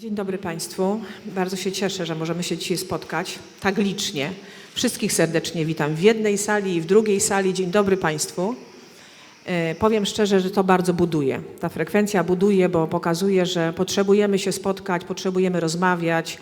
Dzień dobry Państwu. Bardzo się cieszę, że możemy się dzisiaj spotkać tak licznie. Wszystkich serdecznie witam w jednej sali i w drugiej sali. Dzień dobry Państwu. E, Powiem szczerze, że to bardzo buduje. Ta frekwencja buduje, bo pokazuje, że potrzebujemy się spotkać, potrzebujemy rozmawiać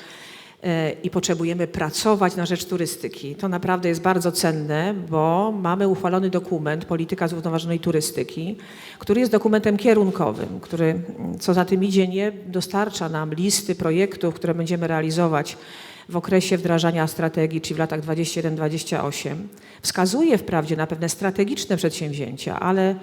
i potrzebujemy pracować na rzecz turystyki. To naprawdę jest bardzo cenne, bo mamy uchwalony dokument Polityka zrównoważonej turystyki, który jest dokumentem kierunkowym, który, co za tym idzie, nie dostarcza nam listy projektów, które będziemy realizować w okresie wdrażania strategii, czyli w latach 21-28. Wskazuje wprawdzie na pewne strategiczne przedsięwzięcia, ale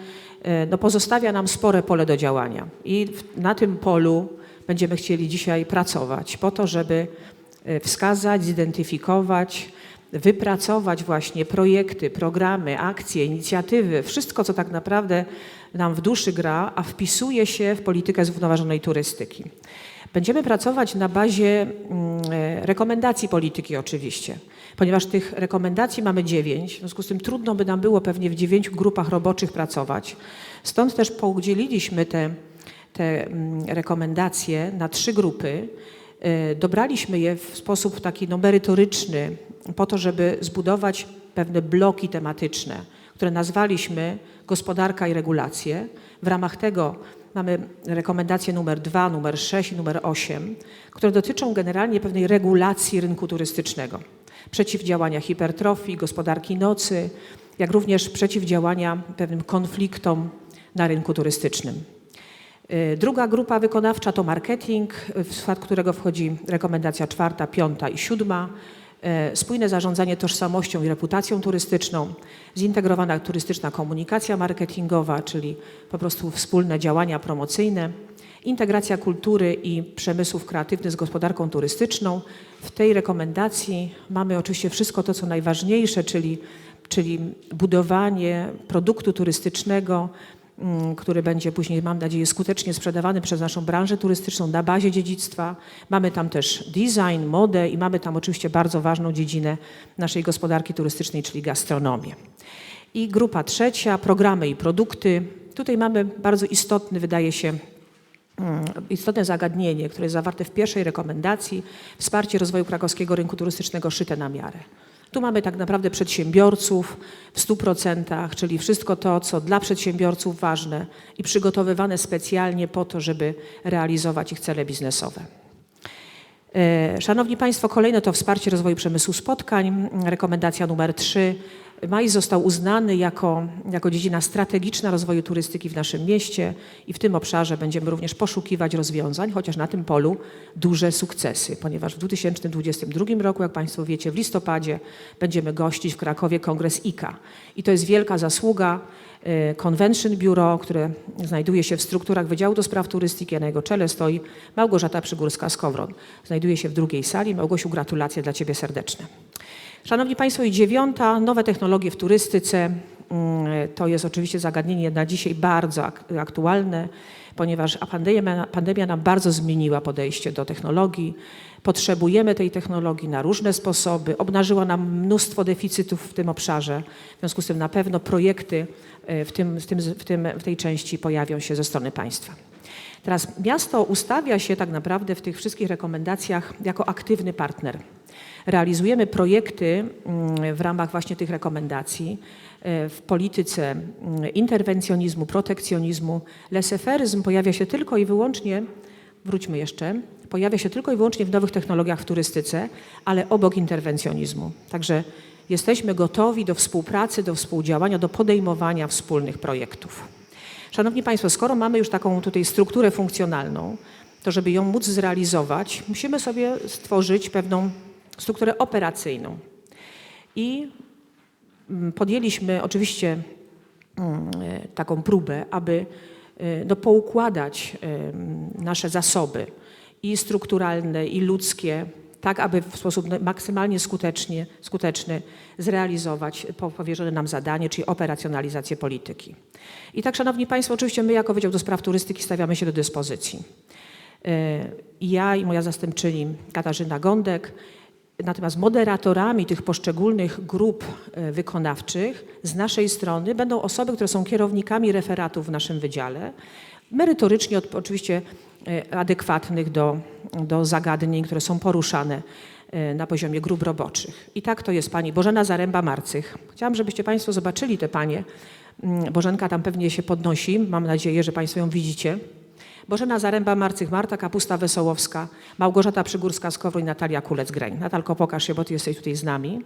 e, no, pozostawia nam spore pole do działania. I na tym polu będziemy chcieli dzisiaj pracować po to, żeby e, wskazać, zidentyfikować, wypracować właśnie projekty, programy, akcje, inicjatywy, wszystko, co tak naprawdę nam w duszy gra, a wpisuje się w politykę zrównoważonej turystyki. Będziemy pracować na bazie mm, e, rekomendacji polityki oczywiście, ponieważ tych rekomendacji mamy dziewięć, w związku z tym trudno by nam było pewnie w dziewięciu grupach roboczych pracować. Stąd też podzieliliśmy te, te mm, rekomendacje na trzy grupy. E, Dobraliśmy je w sposób taki no, merytoryczny, po to, żeby zbudować pewne bloki tematyczne, które nazwaliśmy gospodarka i regulacje. W ramach tego mamy rekomendacje numer 2, numer 6 i numer 8, które dotyczą generalnie pewnej regulacji rynku turystycznego, przeciwdziałania hipertrofii, gospodarki nocy, jak również przeciwdziałania pewnym konfliktom na rynku turystycznym. Y, Druga grupa wykonawcza to marketing, w skład którego wchodzi rekomendacja czwarta, piąta i siódma. y, Spójne zarządzanie tożsamością i reputacją turystyczną, zintegrowana turystyczna komunikacja marketingowa, czyli po prostu wspólne działania promocyjne, integracja kultury i przemysłów kreatywnych z gospodarką turystyczną. W tej rekomendacji mamy oczywiście wszystko to, co najważniejsze, czyli, czyli budowanie produktu turystycznego, który będzie później, mam nadzieję, skutecznie sprzedawany przez naszą branżę turystyczną na bazie dziedzictwa. Mamy tam też design, modę i mamy tam oczywiście bardzo ważną dziedzinę naszej gospodarki turystycznej, czyli gastronomię. I grupa trzecia, programy i produkty. Tutaj mamy bardzo istotny, wydaje się, mm, istotne zagadnienie, które jest zawarte w pierwszej rekomendacji, wsparcie rozwoju krakowskiego rynku turystycznego szyte na miarę. Tu mamy tak naprawdę przedsiębiorców w 100%, czyli wszystko to, co dla przedsiębiorców ważne i przygotowywane specjalnie po to, żeby realizować ich cele biznesowe. E, Szanowni Państwo, kolejne to wsparcie rozwoju przemysłu spotkań. Rekomendacja numer 3. Maj został uznany jako, jako dziedzina strategiczna rozwoju turystyki w naszym mieście i w tym obszarze będziemy również poszukiwać rozwiązań, chociaż na tym polu duże sukcesy, ponieważ w 2022 roku, jak Państwo wiecie, w listopadzie będziemy gościć w Krakowie kongres IKA. I to jest wielka zasługa Convention Bureau, które znajduje się w strukturach Wydziału do Spraw Turystyki, a na jego czele stoi Małgorzata Przygórska-Skowron. Znajduje się w drugiej sali. Małgosiu, gratulacje dla Ciebie serdeczne. Szanowni Państwo, i dziewiąta, nowe technologie w turystyce. Mm, To jest oczywiście zagadnienie na dzisiaj bardzo ak- aktualne, ponieważ pandemia, pandemia nam bardzo zmieniła podejście do technologii. Potrzebujemy tej technologii na różne sposoby, obnażyła nam mnóstwo deficytów w tym obszarze. W związku z tym na pewno projekty e, w, tym, w, tym, w, tym, w tej części pojawią się ze strony państwa. Teraz miasto ustawia się tak naprawdę w tych wszystkich rekomendacjach jako aktywny partner. Realizujemy projekty mm, w ramach właśnie tych rekomendacji e, w polityce mm, interwencjonizmu, protekcjonizmu. Leseferyzm pojawia się tylko i wyłącznie, wróćmy jeszcze, pojawia się tylko i wyłącznie w nowych technologiach w turystyce, ale obok interwencjonizmu. Także jesteśmy gotowi do współpracy, do współdziałania, do podejmowania wspólnych projektów. Szanowni Państwo, skoro mamy już taką tutaj strukturę funkcjonalną, to żeby ją móc zrealizować, musimy sobie stworzyć pewną strukturę operacyjną. I mm, podjęliśmy oczywiście mm, taką próbę, aby e, no, poukładać em, nasze zasoby i strukturalne, i ludzkie, tak aby w sposób maksymalnie skutecznie, skuteczny zrealizować po- powierzone nam zadanie, czyli operacjonalizację polityki. I tak, Szanowni Państwo, oczywiście my jako Wydział do Spraw Turystyki stawiamy się do dyspozycji. E, Ja i moja zastępczyni Katarzyna Gądek, natomiast moderatorami tych poszczególnych grup e, wykonawczych z naszej strony będą osoby, które są kierownikami referatów w naszym wydziale. Merytorycznie oczywiście e, adekwatnych do, do zagadnień, które są poruszane e, na poziomie grup roboczych. I tak to jest pani Bożena Zaręba-Marcych. Chciałam, żebyście Państwo zobaczyli te panie. Mm, Bożenka tam pewnie się podnosi. Mam nadzieję, że Państwo ją widzicie. Bożena Zaręba-Marcych, Marta Kapusta-Wesołowska, Małgorzata Przygórska-Skowroń, Natalia Kulec-Greń. Natalko, pokaż się, bo Ty jesteś tutaj z nami.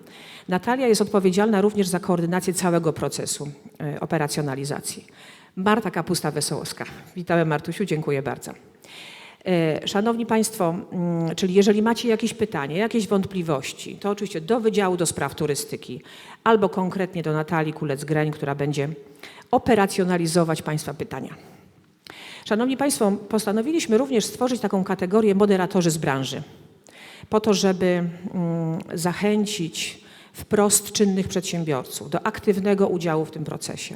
Natalia jest odpowiedzialna również za koordynację całego procesu e, operacjonalizacji. Marta Kapusta-Wesołowska. Witamy Martusiu, dziękuję bardzo. E, Szanowni Państwo, mm, czyli jeżeli macie jakieś pytanie, jakieś wątpliwości, to oczywiście do Wydziału do Spraw Turystyki albo konkretnie do Natalii Kulec-Greń, która będzie operacjonalizować Państwa pytania. Szanowni Państwo, postanowiliśmy również stworzyć taką kategorię moderatorzy z branży, po to, żeby mm, zachęcić wprost czynnych przedsiębiorców do aktywnego udziału w tym procesie.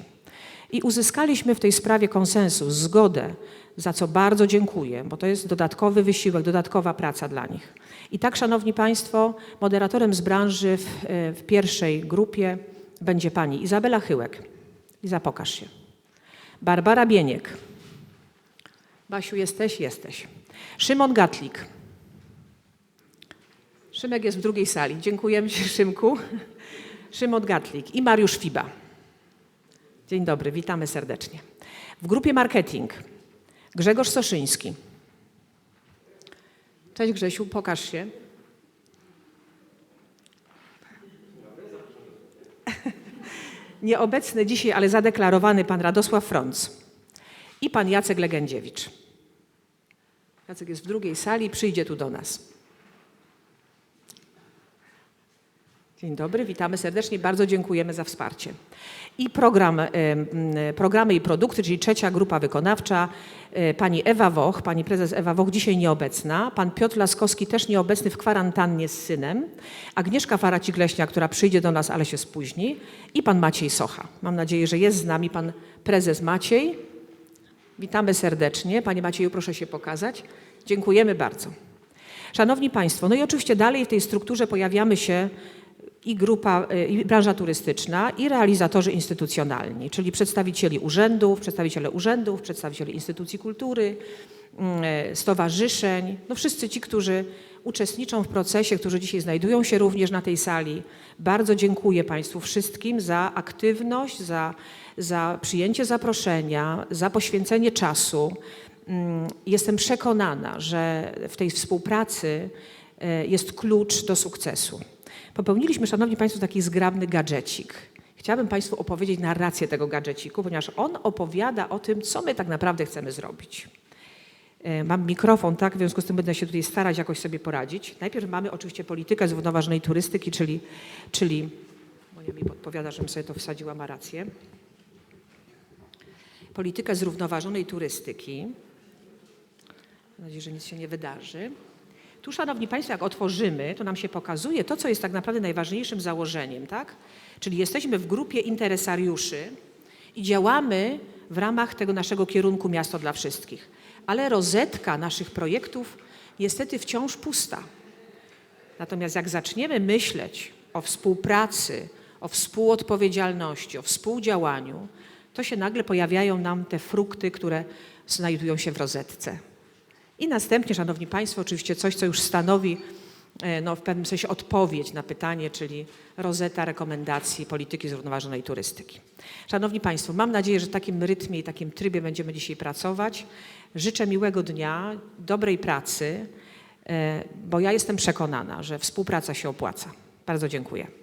I uzyskaliśmy w tej sprawie konsensus, zgodę, za co bardzo dziękuję, bo to jest dodatkowy wysiłek, dodatkowa praca dla nich. I tak, Szanowni Państwo, moderatorem z branży w, w pierwszej grupie będzie pani Izabela Chyłek. Iza, pokaż się. Barbara Bieniek. Basiu, jesteś? Jesteś. Szymon Gatlik. Szymek jest w drugiej sali. Dziękujemy Ci, Szymku. Szymon Gatlik i Mariusz Fiba. Dzień dobry, witamy serdecznie. W grupie marketing Grzegorz Soszyński. Cześć Grzesiu, pokaż się. Nieobecny dzisiaj, ale zadeklarowany pan Radosław Frąc i pan Jacek Legędziewicz. Jacek jest w drugiej sali, przyjdzie tu do nas. Dzień dobry, witamy serdecznie, bardzo dziękujemy za wsparcie. I program, e, m, programy i produkty, czyli trzecia grupa wykonawcza, e, pani Ewa Woch, pani prezes Ewa Woch dzisiaj nieobecna, pan Piotr Laskowski też nieobecny w kwarantannie z synem, Agnieszka Faracik-Leśnia, która przyjdzie do nas, ale się spóźni i pan Maciej Socha. Mam nadzieję, że jest z nami pan prezes Maciej. Witamy serdecznie. Panie Macieju, proszę się pokazać. Dziękujemy bardzo. Szanowni Państwo, no i oczywiście dalej w tej strukturze pojawiamy się i grupa, y, i branża turystyczna, i realizatorzy instytucjonalni, czyli przedstawicieli urzędów, przedstawiciele urzędów, przedstawiciele instytucji kultury, stowarzyszeń, no wszyscy ci, którzy uczestniczą w procesie, którzy dzisiaj znajdują się również na tej sali. Bardzo dziękuję Państwu wszystkim za aktywność, za, za przyjęcie zaproszenia, za poświęcenie czasu. Mm, Jestem przekonana, że w tej współpracy e, jest klucz do sukcesu. Popełniliśmy, Szanowni Państwo, taki zgrabny gadżecik. Chciałabym Państwu opowiedzieć narrację tego gadżeciku, ponieważ on opowiada o tym, co my tak naprawdę chcemy zrobić. E, Mam mikrofon, tak? W związku z tym będę się tutaj starać jakoś sobie poradzić. Najpierw mamy oczywiście politykę zrównoważonej turystyki, czyli, czyli Monia mi podpowiada, żebym sobie to wsadziła, ma rację. Politykę zrównoważonej turystyki. Mam nadzieję, że nic się nie wydarzy. Tu, Szanowni Państwo, jak otworzymy, to nam się pokazuje to, co jest tak naprawdę najważniejszym założeniem, tak? Czyli jesteśmy w grupie interesariuszy i działamy w ramach tego naszego kierunku Miasto dla Wszystkich. Ale rozetka naszych projektów niestety wciąż pusta. Natomiast jak zaczniemy myśleć o współpracy, o współodpowiedzialności, o współdziałaniu, to się nagle pojawiają nam te frukty, które znajdują się w rozetce. I następnie, Szanowni Państwo, oczywiście coś, co już stanowi no, w pewnym sensie odpowiedź na pytanie, czyli rozeta rekomendacji polityki zrównoważonej turystyki. Szanowni Państwo, mam nadzieję, że w takim rytmie i takim trybie będziemy dzisiaj pracować. Życzę miłego dnia, dobrej pracy, e, bo ja jestem przekonana, że współpraca się opłaca. Bardzo dziękuję.